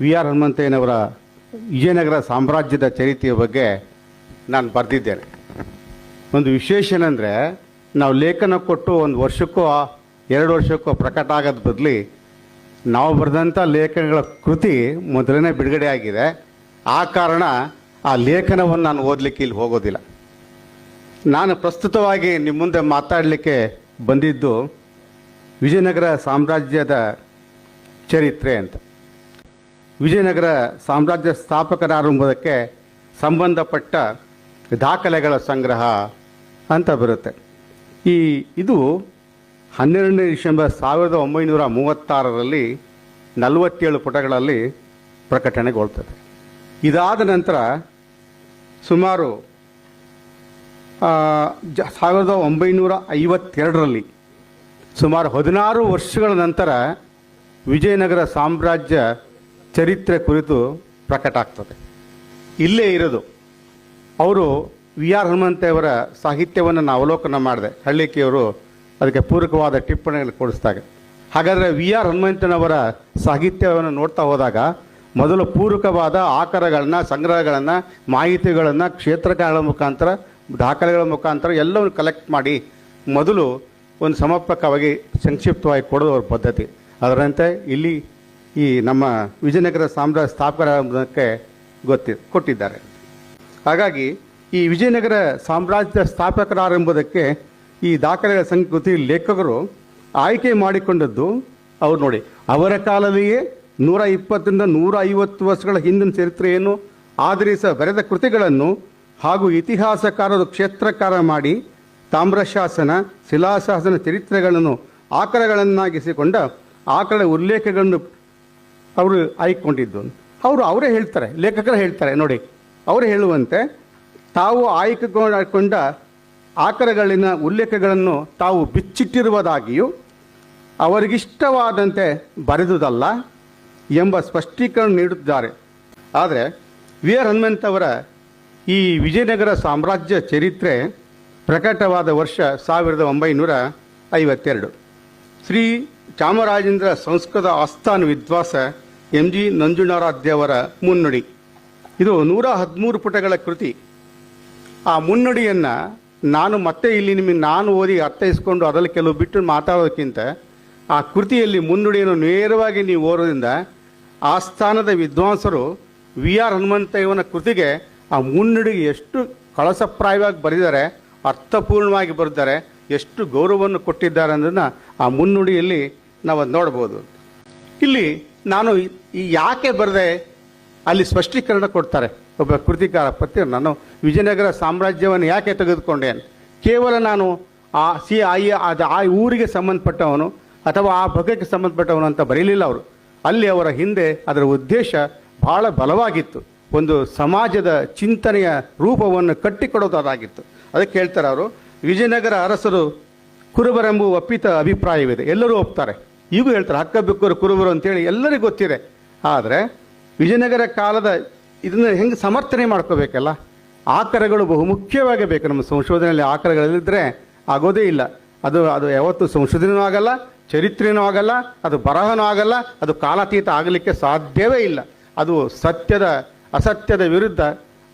We are ಹನುಮಂತಯ್ಯನವರ Vijayanagara ಸಾಮ್ರಾಜ್ಯದ ಚರಿತ್ರೆಯ ಬಗ್ಗೆ ನಾನು ಬರೆದಿದ್ದೇನೆ. ಒಂದು ವಿಶೇಷ ಏನಂದರೆ, ನಾವು ಲೇಖನ ಕೊಟ್ಟು ಒಂದು ವರ್ಷಕ್ಕೋ, ಎರಡು ವರ್ಷಕ್ಕೋ ಪ್ರಕಟ ಆಗೋದ್ ಬದಲಿ, ನಾವು ಬರೆದಂಥ ಲೇಖನಗಳ ಕೃತಿ ಮೊದಲನೇ ಬಿಡುಗಡೆ ಆಗಿದೆ. ಆ ಕಾರಣ ಆ ಲೇಖನವನ್ನು ನಾನು ಓದಲಿಕ್ಕೆ ಇಲ್ಲಿ ಹೋಗೋದಿಲ್ಲ. ನಾನು ಪ್ರಸ್ತುತವಾಗಿ ನಿಮ್ಮ ಮುಂದೆ ಮಾತಾಡಲಿಕ್ಕೆ ಬಂದಿದ್ದು ವಿಜಯನಗರ ಸಾಮ್ರಾಜ್ಯದ ಚರಿತ್ರೆ ಅಂತ. ವಿಜಯನಗರ ಸಾಮ್ರಾಜ್ಯ ಸ್ಥಾಪಕರಾರಂಭದಕ್ಕೆ ಸಂಬಂಧಪಟ್ಟ ದಾಖಲೆಗಳ ಸಂಗ್ರಹ ಅಂತ ಬರುತ್ತೆ. ಈ ಇದು ಹನ್ನೆರಡನೇ ಡಿಸೆಂಬರ್ ಸಾವಿರದ ಒಂಬೈನೂರ ಮೂವತ್ತಾರರಲ್ಲಿ ನಲವತ್ತೇಳು ಪುಟಗಳಲ್ಲಿ ಪ್ರಕಟಣೆಗೊಳ್ತದೆ. ಇದಾದ ನಂತರ ಸುಮಾರು ಜ, ಸಾವಿರದ ಒಂಬೈನೂರ ಐವತ್ತೆರಡರಲ್ಲಿ ಸುಮಾರು ಹದಿನಾರು ವರ್ಷಗಳ ನಂತರ ವಿಜಯನಗರ ಸಾಮ್ರಾಜ್ಯ ಚರಿತ್ರೆ ಕುರಿತು ಪ್ರಕಟ ಆಗ್ತದೆ. ಇಲ್ಲೇ ಇರೋದು. ಅವರು ವಿ ಆರ್ ಹನುಮಂತೆಯವರ ಸಾಹಿತ್ಯವನ್ನು ನಾನು ಅವಲೋಕನ ಮಾಡಿದೆ. ಹಳ್ಳಿಕೆಯವರು ಅದಕ್ಕೆ ಪೂರಕವಾದ ಟಿಪ್ಪಣಿಗಳನ್ನು ಕೊಡಿಸಿದಾಗ. ಹಾಗಾದರೆ ವಿ ಆರ್ ಹನುಮಂತನವರ ಸಾಹಿತ್ಯವನ್ನು ನೋಡ್ತಾ ಹೋದಾಗ ಮೊದಲು ಪೂರಕವಾದ ಆಕಾರಗಳನ್ನು, ಸಂಗ್ರಹಗಳನ್ನು, ಮಾಹಿತಿಗಳನ್ನು, ಕ್ಷೇತ್ರಗಳ ಮುಖಾಂತರ, ದಾಖಲೆಗಳ ಮುಖಾಂತರ ಎಲ್ಲವನ್ನು ಕಲೆಕ್ಟ್ ಮಾಡಿ ಮೊದಲು ಒಂದು ಸಮರ್ಪಕವಾಗಿ ಸಂಕ್ಷಿಪ್ತವಾಗಿ ಕೊಡೋದು ಅವ್ರ ಪದ್ಧತಿ. ಅದರಂತೆ ಇಲ್ಲಿ ಈ ನಮ್ಮ ವಿಜಯನಗರ ಸಾಮ್ರಾಜ್ಯ ಸ್ಥಾಪಕರಾಗಕ್ಕೆ ಗೊತ್ತಿ, ಕೊಟ್ಟಿದ್ದಾರೆ. ಹಾಗಾಗಿ ಈ ವಿಜಯನಗರ ಸಾಮ್ರಾಜ್ಯದ ಸ್ಥಾಪಕರಾರೆಂಬುದಕ್ಕೆ ಈ ದಾಖಲೆಗಳ ಸಂಸ್ಕೃತಿ ಲೇಖಕರು ಆಯ್ಕೆ ಮಾಡಿಕೊಂಡದ್ದು ಅವ್ರು ನೋಡಿ. ಅವರ ಕಾಲದಲ್ಲಿಯೇ ನೂರ ಇಪ್ಪತ್ತರಿಂದ ನೂರ ಐವತ್ತು ವರ್ಷಗಳ ಹಿಂದಿನ ಚರಿತ್ರೆಯನ್ನು ಆಧರಿಸ ಬರೆದ ಕೃತಿಗಳನ್ನು ಹಾಗೂ ಇತಿಹಾಸಕಾರರು ಕ್ಷೇತ್ರಕಾರ ಮಾಡಿ ತಾಮ್ರಶಾಸನ, ಶಿಲಾಶಾಸನ ಚರಿತ್ರೆಗಳನ್ನು ಆಕರಗಳನ್ನಾಗಿಸಿಕೊಂಡ ಆಕಳ ಉಲ್ಲೇಖಗಳನ್ನು ಅವರು ಆಯ್ಕೊಂಡಿದ್ದು. ಅವರು ಅವರೇ ಹೇಳ್ತಾರೆ, ಲೇಖಕರು ಹೇಳ್ತಾರೆ, ನೋಡಿ. ಅವರು ಹೇಳುವಂತೆ, ತಾವು ಆಯ್ಕೆಗೊಂಡ ಆಕರಗಳಿನ ಉಲ್ಲೇಖಗಳನ್ನು ತಾವು ಬಿಚ್ಚಿಟ್ಟಿರುವುದಾಗಿಯೂ, ಅವರಿಗಿಷ್ಟವಾದಂತೆ ಬರೆದುದಲ್ಲ ಎಂಬ ಸ್ಪಷ್ಟೀಕರಣ ನೀಡುತ್ತಿದ್ದಾರೆ ಆದರೆ, ವಿ ಆರ್ ಹನುಮಂತ್ ಅವರ ಈ ವಿಜಯನಗರ ಸಾಮ್ರಾಜ್ಯ ಚರಿತ್ರೆ ಪ್ರಕಟವಾದ ವರ್ಷ ಸಾವಿರದ ಒಂಬೈನೂರ ಐವತ್ತೆರಡು. ಶ್ರೀ ಚಾಮರಾಜೇಂದ್ರ ಸಂಸ್ಕೃತ ಆಸ್ಥಾನ ವಿದ್ವಾಸ ಎಂ ಜಿ ನಂಜುನಾರಾಧ್ಯವರ ಮುನ್ನುಡಿ. ಇದು ನೂರ ಹದಿಮೂರು ಪುಟಗಳ ಕೃತಿ. ಆ ಮುನ್ನುಡಿಯನ್ನು ನಾನು ಮತ್ತೆ ಇಲ್ಲಿ ನಿಮಗೆ ನಾನು ಓದಿ ಅರ್ಥೈಸ್ಕೊಂಡು ಅದರಲ್ಲಿ ಕೆಲವು ಬಿಟ್ಟು ಮಾತಾಡೋದಕ್ಕಿಂತ ಆ ಕೃತಿಯಲ್ಲಿ ಮುನ್ನುಡಿಯನ್ನು ನೇರವಾಗಿ ನೀವು ಓರೋದ್ರಿಂದ ಆ ಸ್ಥಾನದ ವಿದ್ವಾಂಸರು ವಿ ಆರ್ ಹನುಮಂತಯ್ಯವನ ಕೃತಿಗೆ ಆ ಮುನ್ನುಡಿಗೆ ಎಷ್ಟು ಕಳಸಪ್ರಾಯವಾಗಿ ಬರೆದಿದ್ದಾರೆ, ಅರ್ಥಪೂರ್ಣವಾಗಿ ಬರೆದಿದ್ದಾರೆ, ಎಷ್ಟು ಗೌರವವನ್ನು ಕೊಟ್ಟಿದ್ದಾರೆ ಅನ್ನೋದನ್ನು ಆ ಮುನ್ನುಡಿಯಲ್ಲಿ ನಾವು ನೋಡ್ಬೋದು. ಇಲ್ಲಿ ನಾನು ಈ ಯಾಕೆ ಬರದೆ ಅಲ್ಲಿ ಸ್ಪಷ್ಟೀಕರಣ ಕೊಡ್ತಾರೆ. ಒಬ್ಬ ಕೃತಿಕಾರ ಪತ್ರ ನಾನು ವಿಜಯನಗರ ಸಾಮ್ರಾಜ್ಯವನ್ನು ಯಾಕೆ ತೆಗೆದುಕೊಂಡೆ. ಕೇವಲ ನಾನು ಆ ಸಿ ಐ ಅದು ಆ ಊರಿಗೆ ಸಂಬಂಧಪಟ್ಟವನು ಅಥವಾ ಆ ಭಾಗಕ್ಕೆ ಸಂಬಂಧಪಟ್ಟವನು ಅಂತ ಬರೀಲಿಲ್ಲ ಅವರು. ಅಲ್ಲಿ ಅವರ ಹಿಂದೆ ಅದರ ಉದ್ದೇಶ ಬಹಳ ಬಲವಾಗಿತ್ತು. ಒಂದು ಸಮಾಜದ ಚಿಂತನೆಯ ರೂಪವನ್ನು ಕಟ್ಟಿಕೊಡೋದಾಗಿತ್ತು. ಅದಕ್ಕೆ ಹೇಳ್ತಾರೆ ಅವರು, ವಿಜಯನಗರ ಅರಸರು ಕುರುಬರೆಂಬು ಒಪ್ಪಿತ ಅಭಿಪ್ರಾಯವಿದೆ. ಎಲ್ಲರೂ ಒಪ್ತಾರೆ. ಈಗೂ ಹೇಳ್ತಾರೆ ಹಕ್ಕ ಬಿಕ್ಕರು, ಕುರುಬರು ಅಂತೇಳಿ ಎಲ್ಲರಿಗೂ ಗೊತ್ತಿದೆ. ಆದರೆ ವಿಜಯನಗರ ಕಾಲದ ಇದನ್ನು ಹೆಂಗೆ ಸಮರ್ಥನೆ ಮಾಡ್ಕೋಬೇಕಲ್ಲ ಆಕರಗಳು ಬಹುಮುಖ್ಯವಾಗಿ ಬೇಕು ನಮ್ಮ ಸಂಶೋಧನೆಯಲ್ಲಿ ಆಕರಗಳಿದ್ದರೆ ಆಗೋದೇ ಇಲ್ಲ. ಅದು ಅದು ಯಾವತ್ತೂ ಸಂಶೋಧನೆಯೂ ಆಗಲ್ಲ ಚರಿತ್ರೆಯೂ ಆಗಲ್ಲ, ಅದು ಬರಹನೂ ಆಗಲ್ಲ, ಅದು ಕಾಲಾತೀತ ಆಗಲಿಕ್ಕೆ ಸಾಧ್ಯವೇ ಇಲ್ಲ. ಅದು ಸತ್ಯದ, ಅಸತ್ಯದ ವಿರುದ್ಧ,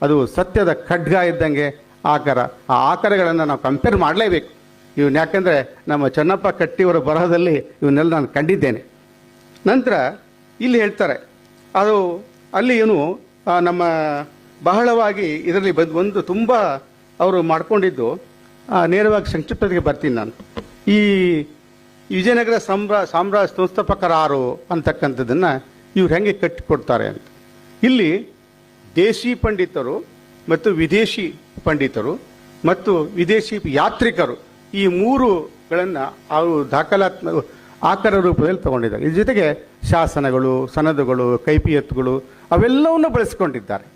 ಅದು ಸತ್ಯದ ಖಡ್ಗ ಇದ್ದಂಗೆ ಆಕರ ಆ ಆಕರಗಳನ್ನು ನಾವು ಕಂಪೇರ್ ಮಾಡಲೇಬೇಕು. ಇವನ್ ಯಾಕಂದರೆ ನಮ್ಮ ಚೆನ್ನಪ್ಪ ಕಟ್ಟಿಯವರ ಬರಹದಲ್ಲಿ ಇವನ್ನೆಲ್ಲ ನಾನು ಕಂಡಿದ್ದೇನೆ. ನಂತರ ಇಲ್ಲಿ ಹೇಳ್ತಾರೆ, ಅದು ಅಲ್ಲಿ ಏನು ನಮ್ಮ ಬಹಳವಾಗಿ ಇದರಲ್ಲಿ ಬಂದು, ಒಂದು ತುಂಬ ಅವರು ಮಾಡಿಕೊಂಡಿದ್ದು ನೇರವಾಗಿ ಸಂಕ್ಷಿಪ್ತತೆಗೆ ಬರ್ತೀನಿ ನಾನು. ಈ ವಿಜಯನಗರ ಸಾಮ್ರಾ ಸಾಮ್ರಾಜ್ಯ ಸಂಸ್ಥಾಪಕರಾರು ಅಂತಕ್ಕಂಥದ್ದನ್ನು ಇವ್ರು ಹೆಂಗೆ ಕಟ್ಟಿಕೊಡ್ತಾರೆ ಅಂತ. ಇಲ್ಲಿ ದೇಶಿ ಪಂಡಿತರು ಮತ್ತು ವಿದೇಶಿ ಪಂಡಿತರು ಮತ್ತು ವಿದೇಶಿ ಯಾತ್ರಿಕರು ಈ ಮೂರುಗಳನ್ನು ಅವರು ದಾಖಲಾತ್ಮಕ ಆಕಾರ ರೂಪದಲ್ಲಿ ತಗೊಂಡಿದ್ದಾರೆ. ಇದ್ರ ಜೊತೆಗೆ ಶಾಸನಗಳು, ಸನದುಗಳು, ಕೈಪಿಯತ್ತುಗಳು, ಅವೆಲ್ಲವನ್ನು ಬಳಸಿಕೊಂಡಿದ್ದಾರೆ.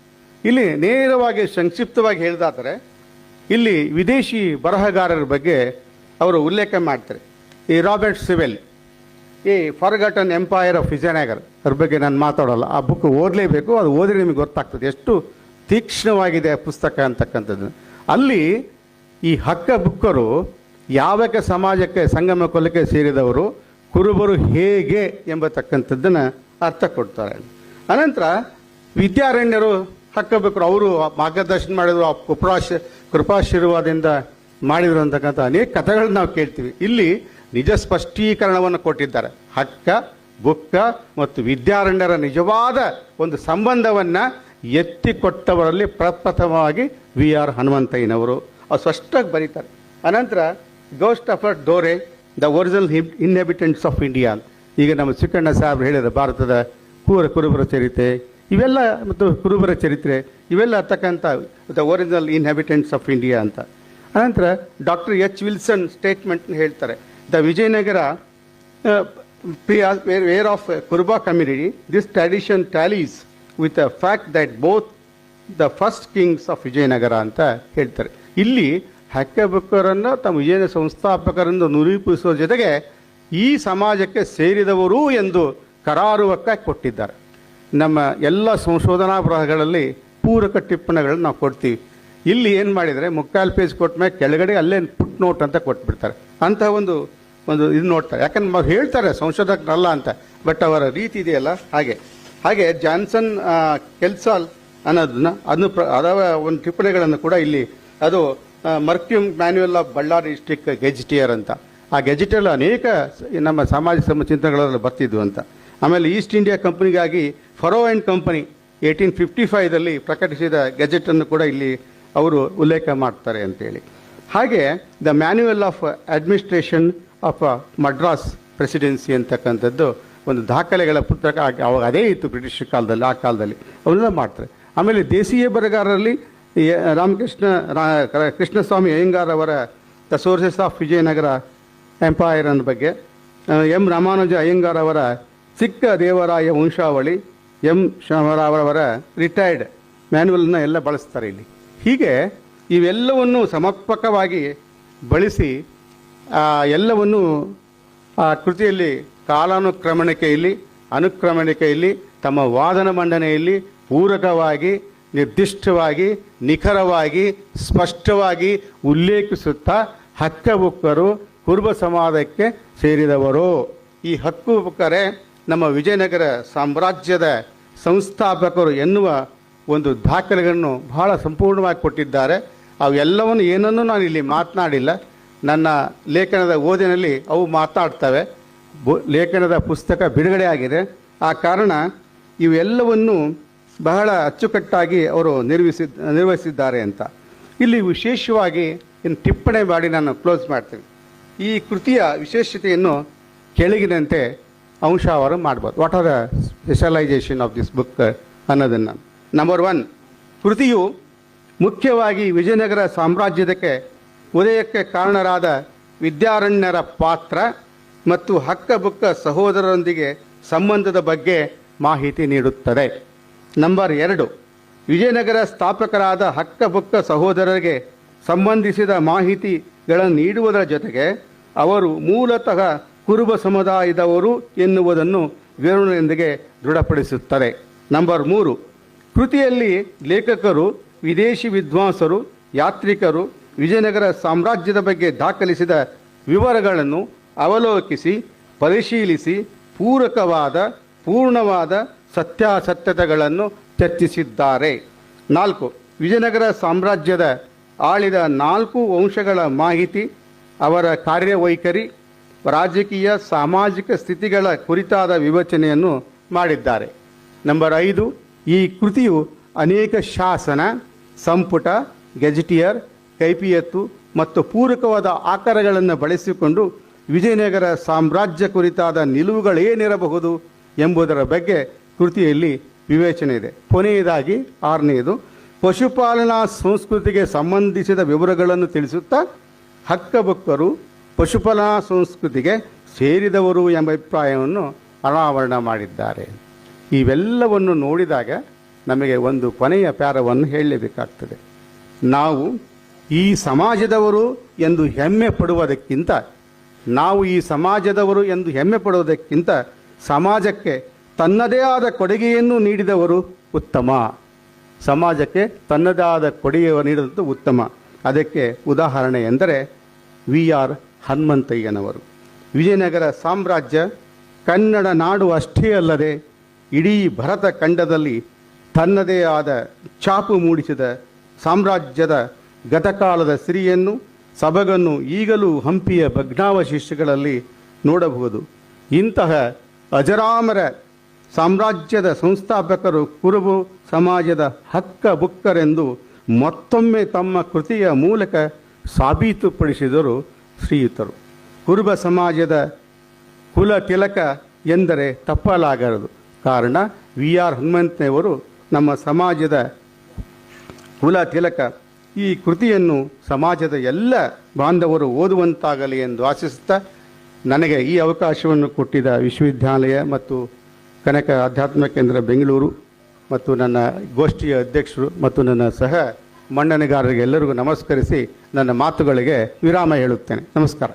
ಇಲ್ಲಿ ನೇರವಾಗಿ ಸಂಕ್ಷಿಪ್ತವಾಗಿ ಹೇಳಿದಾದರೆ, ಇಲ್ಲಿ ವಿದೇಶಿ ಬರಹಗಾರರ ಬಗ್ಗೆ ಅವರು ಉಲ್ಲೇಖ ಮಾಡ್ತಾರೆ. ಈ ರಾಬರ್ಟ್ ಸಿವೆಲ್, ಈ ಫಾರ್ಗಟನ್ ಎಂಪೈರ್ ಆಫ್ ವಿಜಯನಗರ್, ಅದ್ರ ಬಗ್ಗೆ ನಾನು ಮಾತಾಡೋಲ್ಲ. ಆ ಬುಕ್ ಓದಲೇಬೇಕು, ಅದು ಓದಿದ್ರೆ ನಿಮಗೆ ಗೊತ್ತಾಗ್ತದೆ. ಎಷ್ಟು ತೀಕ್ಷ್ಣವಾಗಿದೆ ಆ ಪುಸ್ತಕ ಅಂತಕ್ಕಂಥದ್ದು ಅಲ್ಲಿ ಈ ಹಕ್ಕ ಬುಕ್ಕರು ಯಾವಕ್ಕೆ ಸಮಾಜಕ್ಕೆ, ಸಂಗಮ ಕೊಲಕ್ಕೆ ಸೇರಿದವರು, ಕುರುಬರು ಹೇಗೆ ಎಂಬತಕ್ಕಂಥದ್ದನ್ನು ಅರ್ಥ ಕೊಡ್ತಾರೆ. ಅನಂತರ ವಿದ್ಯಾರಣ್ಯರು ಹಕ್ಕಬೇಕರು ಅವರು ಮಾರ್ಗದರ್ಶನ ಮಾಡಿದ್ರು ಕೃಪಾಶ, ಕೃಪಾಶೀರ್ವಾದದಿಂದ ಮಾಡಿದ್ರು ಅಂತಕ್ಕಂಥ ಅನೇಕ ಕಥೆಗಳನ್ನ ನಾವು ಕೇಳ್ತೀವಿ. ಇಲ್ಲಿ ನಿಜ ಸ್ಪಷ್ಟೀಕರಣವನ್ನು ಕೊಟ್ಟಿದ್ದಾರೆ. ಹಕ್ಕ, ಬುಕ್ಕ ಮತ್ತು ವಿದ್ಯಾರಣ್ಯರ ನಿಜವಾದ ಒಂದು ಸಂಬಂಧವನ್ನು ಎತ್ತಿಕೊಟ್ಟವರಲ್ಲಿ ಪ್ರಪ್ರಥಮವಾಗಿ ವಿ ಆರ್ ಹನುಮಂತಯ್ಯನವರು. ಅವ್ರು ಸ್ಪಷ್ಟವಾಗಿ ಬರೀತಾರೆ. ಅನಂತರ ಗೋಸ್ಟ್ ಆಫ್ ದೋರೆ ಡೋರೆ the original inhabitants of India ಈಗ ನಮ್ಮ ಚಿಕ್ಕಣ್ಣ ಸಾಹೇಬ್ರು ಹೇಳಿದ ಭಾರತದ ಕೂರ ಕುರುಬರ ಚರಿತ್ರೆ, ಇವೆಲ್ಲ ಮತ್ತು ಕುರುಬರ ಚರಿತ್ರೆ, ಇವೆಲ್ಲ ತಕ್ಕಂಥ the original inhabitants of India ಅಂತ. ಅನಂತರ ಡಾಕ್ಟರ್ ಎಚ್ ವಿಲ್ಸನ್ ಸ್ಟೇಟ್ಮೆಂಟ್ ಹೇಳ್ತಾರೆ. The Vijayanagara were of Kuruba community this tradition tallies with a fact that both the first kings of Vijayanagara ಅಂತ ಹೇಳ್ತಾರೆ. ಇಲ್ಲಿ ಹಕ್ಕೆಬುಕ್ಕರನ್ನು ತಮ್ಮ ವಿಜಯನ ಸಂಸ್ಥಾಪಕರೆಂದು ನಿರೂಪಿಸುವ ಜೊತೆಗೆ ಈ ಸಮಾಜಕ್ಕೆ ಸೇರಿದವರು ಎಂದು ಕರಾರುವಕ್ಕಾಗಿ ಕೊಟ್ಟಿದ್ದಾರೆ. ನಮ್ಮ ಎಲ್ಲ ಸಂಶೋಧನಾ ಬರಹಗಳಲ್ಲಿ ಪೂರಕ ಟಿಪ್ಪಣಿಗಳನ್ನು ನಾವು ಕೊಡ್ತೀವಿ. ಇಲ್ಲಿ ಏನು ಮಾಡಿದರೆ ಮುಕ್ಕಾಲು ಪೇಜ್ ಕೊಟ್ಟ ಮೇಲೆ ಕೆಳಗಡೆ ಅಲ್ಲೇ ಪುಟ್ ನೋಟ್ ಅಂತ ಕೊಟ್ಬಿಡ್ತಾರೆ. ಅಂತ ಒಂದು ಒಂದು ಇದು ನೋಡ್ತಾರೆ. ಯಾಕಂದ್ರೆ ಅವ್ರು ಹೇಳ್ತಾರೆ ಸಂಶೋಧಕರಲ್ಲ ಅಂತ, ಬಟ್ ಅವರ ರೀತಿ ಇದೆಯಲ್ಲ? ಹಾಗೆ. ಹಾಗೆ ಜಾನ್ಸನ್ ಕೆಲ್ಸಾಲ್ ಅನ್ನೋದನ್ನ ಅದನ್ನು ಪ್ರ ಅದರ ಒಂದು ಟಿಪ್ಪಣಿಗಳನ್ನು ಕೂಡ ಇಲ್ಲಿ ಅದು ಮರ್ಕ್ಯೂಮ್ manual of Bellary district gazetteer ಅಂತ. ಆ ಗೆಜಿಟಿಯರ್ ಅನೇಕ ನಮ್ಮ ಸಾಮಾಜಿಕ ಸಮಚಿಂತನೆಗಳಲ್ಲಿ ಬರ್ತಿದ್ವು ಅಂತ. ಆಮೇಲೆ East India ಕಂಪನಿಗಾಗಿ Pharoah and company eighteen fifty ಫೈವ್ದಲ್ಲಿ ಪ್ರಕಟಿಸಿದ ಗೆಜೆಟನ್ನು ಕೂಡ ಇಲ್ಲಿ ಅವರು ಉಲ್ಲೇಖ ಮಾಡ್ತಾರೆ ಅಂತೇಳಿ. ಹಾಗೆ the manual of administration of Madras presidency ಅಂತಕ್ಕಂಥದ್ದು ಒಂದು ದಾಖಲೆಗಳ ಪುಸ್ತಕ ಅವಾಗ ಅದೇ ಇತ್ತು ಬ್ರಿಟಿಷ್ ಕಾಲದಲ್ಲಿ, ಆ ಕಾಲದಲ್ಲಿ. ಅವನ್ನೆಲ್ಲ ಮಾಡ್ತಾರೆ. ಆಮೇಲೆ ದೇಶೀಯ ಬರಗಾರರಲ್ಲಿ ರಾಮಕೃಷ್ಣ ರಾ- ಕೃಷ್ಣಸ್ವಾಮಿ ಅಯ್ಯಂಗಾರ್ ಅವರ the sources of Vijayanagara empire ಅನ್ನೋ ಬಗ್ಗೆ ಎಂ ರಾಮಾನುಜ ಅಯ್ಯಂಗಾರ್ ಅವರ ಸಿಕ್ಕ ದೇವರಾಯ ವಂಶಾವಳಿ, ಎಂ ಶರಾವರವರ ರಿಟೈರ್ಡ್ ಮ್ಯಾನ್ಯುವಲ್ನ ಎಲ್ಲ ಬಳಸ್ತಾರೆ ಇಲ್ಲಿ. ಹೀಗೆ ಇವೆಲ್ಲವನ್ನು ಸಮರ್ಪಕವಾಗಿ ಬಳಸಿ ಎಲ್ಲವನ್ನು, ಆ, ಕೃತಿಯಲ್ಲಿ ಕಾಲಾನುಕ್ರಮಣಿಕೆಯಲ್ಲಿ ಅನುಕ್ರಮಣಿಕೆಯಲ್ಲಿ ತಮ್ಮ ವಾದನ ಮಂಡನೆಯಲ್ಲಿ ಪೂರಕವಾಗಿ ನಿರ್ದಿಷ್ಟವಾಗಿ, ನಿಖರವಾಗಿ, ಸ್ಪಷ್ಟವಾಗಿ ಉಲ್ಲೇಖಿಸುತ್ತಾ ಹಕ್ಕಬುಕ್ಕರು ಕುರುಬ ಸಮಾಜಕ್ಕೆ ಸೇರಿದವರು. ಈ ಹಕ್ಕುಬುಕ್ಕರೇ ನಮ್ಮ ವಿಜಯನಗರ ಸಾಮ್ರಾಜ್ಯದ ಸಂಸ್ಥಾಪಕರು ಎನ್ನುವ ಒಂದು ದಾಖಲೆಗಳನ್ನು ಬಹಳ ಸಂಪೂರ್ಣವಾಗಿ ಕೊಟ್ಟಿದ್ದಾರೆ. ಅವೆಲ್ಲವನ್ನು ಏನನ್ನೂ ನಾನು ಇಲ್ಲಿ ಮಾತನಾಡಿಲ್ಲ. ನನ್ನ ಲೇಖನದ ಓದಿನಲ್ಲಿ ಅವು ಮಾತಾಡ್ತವೆ. ಲೇಖನದ ಪುಸ್ತಕ ಬಿಡುಗಡೆ ಆಗಿದೆ ಆ ಕಾರಣ ಇವೆಲ್ಲವನ್ನು ಬಹಳ ಅಚ್ಚುಕಟ್ಟಾಗಿ ಅವರು ನಿರ್ವಹಿಸಿ ನಿರ್ವಹಿಸಿದ್ದಾರೆ ಅಂತ. ಇಲ್ಲಿ ವಿಶೇಷವಾಗಿ ಇನ್ನು ಟಿಪ್ಪಣಿ ಮಾಡಿ ನಾನು ಕ್ಲೋಸ್ ಮಾಡ್ತೀನಿ. ಈ ಕೃತಿಯ ವಿಶೇಷತೆಯನ್ನು ಕೆಳಗಿನಂತೆ ಅಂಶ ಅವರು ಮಾಡ್ಬೋದು. What are the specialisation of this book ಅನ್ನೋದನ್ನು. ನಂಬರ್ ಒನ್ ಕೃತಿಯು ಮುಖ್ಯವಾಗಿ ವಿಜಯನಗರ ಸಾಮ್ರಾಜ್ಯದಕ್ಕೆ ಉದಯಕ್ಕೆ ಕಾರಣರಾದ ವಿದ್ಯಾರಣ್ಯರ ಪಾತ್ರ ಮತ್ತು ಹಕ್ಕಬುಕ್ಕ ಸಹೋದರರೊಂದಿಗೆ ಸಂಬಂಧದ ಬಗ್ಗೆ ಮಾಹಿತಿ ನೀಡುತ್ತದೆ. ನಂಬರ್ ಎರಡು. ವಿಜಯನಗರ ಸ್ಥಾಪಕರಾದ ಹಕ್ಕಬುಕ್ಕ ಸಹೋದರರಿಗೆ ಸಂಬಂಧಿಸಿದ ಮಾಹಿತಿಗಳನ್ನು ನೀಡುವುದರ ಜೊತೆಗೆ ಅವರು ಮೂಲತಃ ಕುರುಬ ಸಮುದಾಯದವರು ಎನ್ನುವುದನ್ನು ವಿವರಣೆಯೊಂದಿಗೆ ದೃಢಪಡಿಸುತ್ತದೆ ನಂಬರ್ ಮೂರು. ಕೃತಿಯಲ್ಲಿ ಲೇಖಕರು, ವಿದೇಶಿ ವಿದ್ವಾಂಸರು, ಯಾತ್ರಿಕರು, ವಿಜಯನಗರ ಸಾಮ್ರಾಜ್ಯದ ಬಗ್ಗೆ ದಾಖಲಿಸಿದ ವಿವರಗಳನ್ನು ಅವಲೋಕಿಸಿ, ಪರಿಶೀಲಿಸಿ, ಪೂರಕವಾದ, ಪೂರ್ಣವಾದ ಸತ್ಯಾಸತ್ಯತೆಗಳನ್ನು ಚರ್ಚಿಸಿದ್ದಾರೆ. ನಾಲ್ಕು, ವಿಜಯನಗರ ಸಾಮ್ರಾಜ್ಯದ ಆಳಿದ ನಾಲ್ಕು ವಂಶಗಳ ಮಾಹಿತಿ, ಅವರ ಕಾರ್ಯವೈಖರಿ, ರಾಜಕೀಯ, ಸಾಮಾಜಿಕ ಸ್ಥಿತಿಗಳ ಕುರಿತಾದ ವಿವೇಚನೆಯನ್ನು ಮಾಡಿದ್ದಾರೆ. ನಂಬರ್ ಐದು, ಈ ಕೃತಿಯು ಅನೇಕ ಶಾಸನ, ಸಂಪುಟ, ಗೆಜೆಟಿಯರ್, ಕೈಪಿಯತ್ತು ಮತ್ತು ಪೂರಕವಾದ ಆಕಾರಗಳನ್ನು ಬಳಸಿಕೊಂಡು ವಿಜಯನಗರ ಸಾಮ್ರಾಜ್ಯ ಕುರಿತಾದ ನಿಲುವುಗಳೇನಿರಬಹುದು ಎಂಬುದರ ಬಗ್ಗೆ ಕೃತಿಯಲ್ಲಿ ವಿವೇಚನೆ ಇದೆ. ಕೊನೆಯದಾಗಿ ಆರನೆಯದು, ಪಶುಪಾಲನಾ ಸಂಸ್ಕೃತಿಗೆ ಸಂಬಂಧಿಸಿದ ವಿವರಗಳನ್ನು ತಿಳಿಸುತ್ತಾ ಹಕ್ಕಭಕ್ತರು ಪಶುಪಾಲನಾ ಸಂಸ್ಕೃತಿಗೆ ಸೇರಿದವರು ಎಂಬ ಅಭಿಪ್ರಾಯವನ್ನು ಅನಾವರಣ ಮಾಡಿದ್ದಾರೆ. ಇವೆಲ್ಲವನ್ನು ನೋಡಿದಾಗ ನಮಗೆ ಒಂದು ಕೊನೆಯ ಪ್ಯಾರವನ್ನು ಹೇಳಲೇಬೇಕಾಗ್ತದೆ. ನಾವು ಈ ಸಮಾಜದವರು ಎಂದು ಹೆಮ್ಮೆ ಪಡುವುದಕ್ಕಿಂತ, ನಾವು ಈ ಸಮಾಜದವರು ಎಂದು ಹೆಮ್ಮೆ ಪಡುವುದಕ್ಕಿಂತ ಸಮಾಜಕ್ಕೆ ತನ್ನದೇ ಆದ ಕೊಡುಗೆಯನ್ನು ನೀಡಿದವರು ಉತ್ತಮ. ಸಮಾಜಕ್ಕೆ ತನ್ನದೇ ಆದ ಕೊಡುಗೆ ನೀಡಿದಂಥ ಉತ್ತಮ. ಅದಕ್ಕೆ ಉದಾಹರಣೆ ಎಂದರೆ ವಿ ಆರ್ ಹನುಮಂತಯ್ಯನವರು. ವಿಜಯನಗರ ಸಾಮ್ರಾಜ್ಯ ಕನ್ನಡ ನಾಡು ಅಷ್ಟೇ ಅಲ್ಲದೆ ಇಡೀ ಭರತ ಖಂಡದಲ್ಲಿ ತನ್ನದೇ ಆದ ಛಾಪು ಮೂಡಿಸಿದ ಸಾಮ್ರಾಜ್ಯದ ಗತಕಾಲದ ಸಿರಿಯನ್ನು, ಸಬಗನ್ನು ಈಗಲೂ ಹಂಪಿಯ ಭಗ್ನಾವಶೇಷಗಳಲ್ಲಿ ನೋಡಬಹುದು. ಇಂತಹ ಅಜರಾಮರ ಸಾಮ್ರಾಜ್ಯದ ಸಂಸ್ಥಾಪಕರು ಕುರುಬು ಸಮಾಜದ ಹಕ್ಕ ಬುಕ್ಕರೆಂದು ಮತ್ತೊಮ್ಮೆ ತಮ್ಮ ಕೃತಿಯ ಮೂಲಕ ಸಾಬೀತುಪಡಿಸಿದರು ಶ್ರೀಯುತರು. ಕುರುಬ ಸಮಾಜದ ಕುಲ ತಿಲಕ ಎಂದರೆ ತಪ್ಪಲಾಗದು ಕಾರಣ ವಿ ಆರ್ ಹನುಮಂತನವರು ನಮ್ಮ ಸಮಾಜದ ಕುಲ ತಿಲಕ. ಈ ಕೃತಿಯನ್ನು ಸಮಾಜದ ಎಲ್ಲ ಬಾಂಧವರು ಓದುವಂತಾಗಲಿ ಎಂದು ಆಶಿಸುತ್ತಾ ನನಗೆ ಈ ಅವಕಾಶವನ್ನು ಕೊಟ್ಟಿದ್ದ ವಿಶ್ವವಿದ್ಯಾಲಯ ಮತ್ತು ಕನಕ ಆಧ್ಯಾತ್ಮ ಕೇಂದ್ರ ಬೆಂಗಳೂರು ಮತ್ತು ನನ್ನ ಗೋಷ್ಠಿಯ ಅಧ್ಯಕ್ಷರು ಮತ್ತು ನನ್ನ ಸಹ ಮಂಡನೆಗಾರರಿಗೆ ಎಲ್ಲರಿಗೂ ನಮಸ್ಕರಿಸಿ ನನ್ನ ಮಾತುಗಳಿಗೆ ವಿರಾಮ ಹೇಳುತ್ತೇನೆ. ನಮಸ್ಕಾರ.